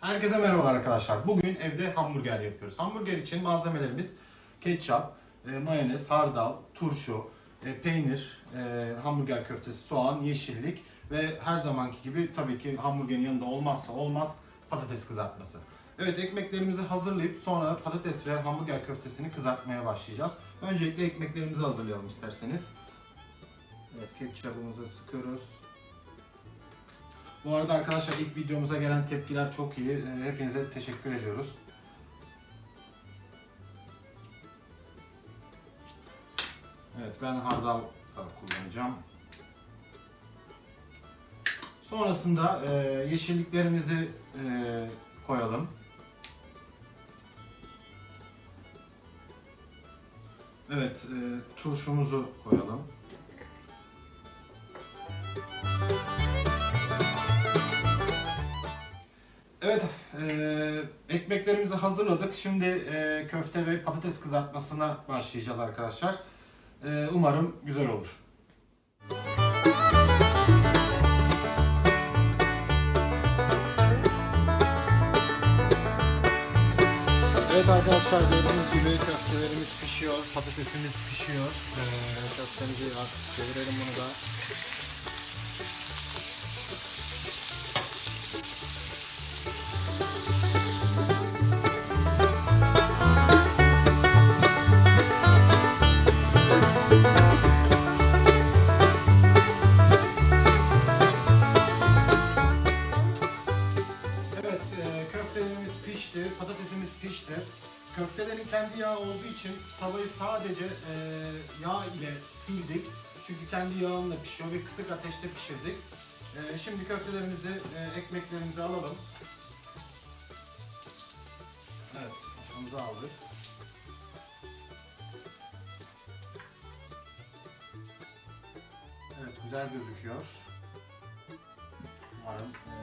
Herkese merhabalar arkadaşlar. Bugün evde hamburger yapıyoruz. Hamburger için malzemelerimiz ketçap, e, mayonez, hardal, turşu, e, peynir, e, hamburger köftesi, soğan, yeşillik ve her zamanki gibi tabii ki hamburgerin yanında olmazsa olmaz patates kızartması. Evet ekmeklerimizi hazırlayıp sonra patates ve hamburger köftesini kızartmaya başlayacağız. Öncelikle ekmeklerimizi hazırlayalım isterseniz. Evet ketçapımızı sıkıyoruz. Bu arada arkadaşlar ilk videomuza gelen tepkiler çok iyi. Ee, Hepinize teşekkür ediyoruz. Evet ben hardal da kullanacağım. Sonrasında e, yeşilliklerimizi e, koyalım. Evet e, turşumuzu koyalım. Ekmeklerimizi hazırladık. Şimdi e, köfte ve patates kızartmasına başlayacağız arkadaşlar. E, umarım güzel olur. Evet arkadaşlar gördüğünüz gibi köftelerimiz pişiyor, patatesimiz pişiyor. E, köftemizi artık çevirelim bunu da. Pişti. Köftelerin kendi yağı olduğu için tavayı sadece e, yağ ile sildik. Çünkü kendi yağınla pişiyor ve kısık ateşte pişirdik. E, şimdi köftelerimizi, e, ekmeklerimizi alalım. Evet, kaşığımızı aldık. Evet, güzel gözüküyor. Umarım e,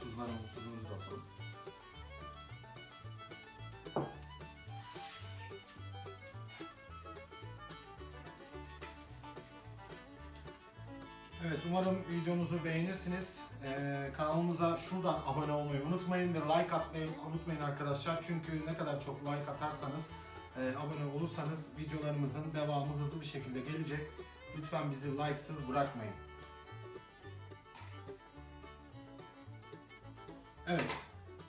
tuzlarımızı, tuzumuzu da. Evet umarım videomuzu beğenirsiniz. Ee, kanalımıza şuradan abone olmayı unutmayın ve like atmayı unutmayın arkadaşlar. Çünkü ne kadar çok like atarsanız, e, abone olursanız videolarımızın devamı hızlı bir şekilde gelecek. Lütfen bizi likesız bırakmayın. Evet,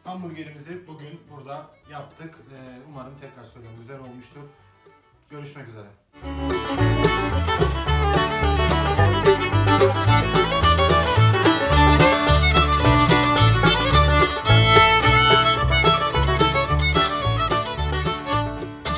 hamburgerimizi bugün burada yaptık. Ee, umarım tekrar söylüyorum güzel olmuştur. Görüşmek üzere.